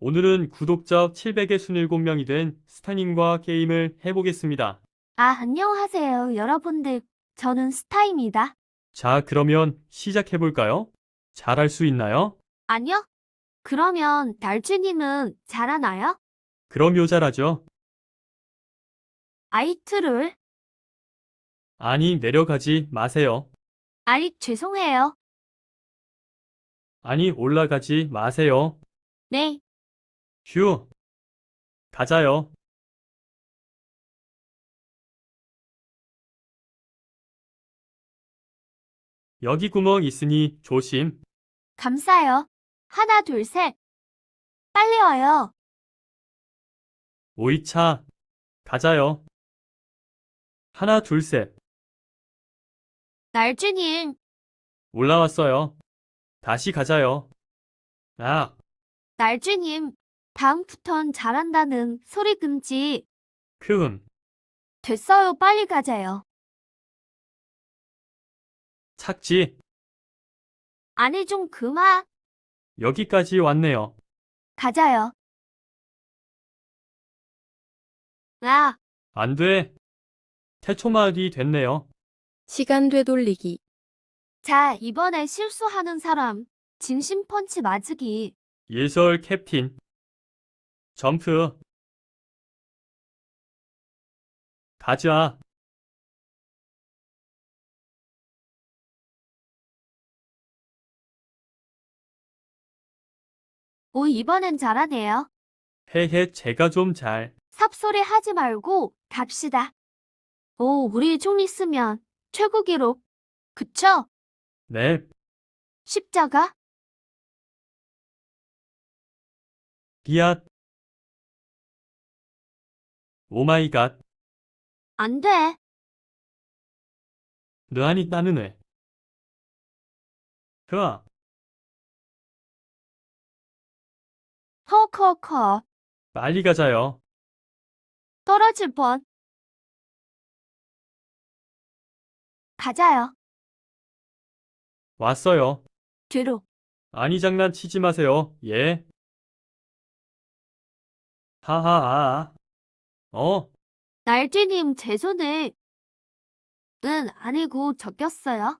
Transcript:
오늘은 구독자 727명이 된 스타님과 게임을 해보겠습니다. 아, 안녕하세요, 여러분들. 저는 스타입니다. 자, 그러면 시작해볼까요? 잘할 수 있나요? 아니요? 그러면 달주님은 잘하나요? 그럼 요, 잘하죠. 아이트를? 아니, 내려가지 마세요. 아이, 죄송해요. 아니, 올라가지 마세요. 네, 휴. 가자요. 여기 구멍 있으니 조심. 감사해요. 하나, 둘, 셋. 빨리 와요. 오이차. 가자요. 하나, 둘, 셋. 날주님, 올라왔어요. 다시 가자요. 아, 날주님, 다음부턴 잘한다는 소리 금지. 크흠. 됐어요, 빨리 가자요. 착지. 아니, 좀 그만. 여기까지 왔네요. 가자요. 아, 안 돼. 태초마을이 됐네요. 시간 되돌리기. 자, 이번에 실수하는 사람, 진심 펀치 맞으기. 예설 캡틴. 점프. 가자. 오, 이번엔 잘하네요. 헤헤, 제가 좀 잘. 삽소리 하지 말고 갑시다. 오, 우리 총 있으면 최고 기록. 그쵸? 네, 십자가? 비앗. 오마이갓. 안 돼. 느하니 따느네. 흐아, 커커커. 빨리 가자요. 떨어질 뻔. 가자요. 왔어요. 뒤로. 아니 장난치지 마세요. 예. 하하아. 어, 날쥐님, 제 손을. 은 아니고 적겼어요.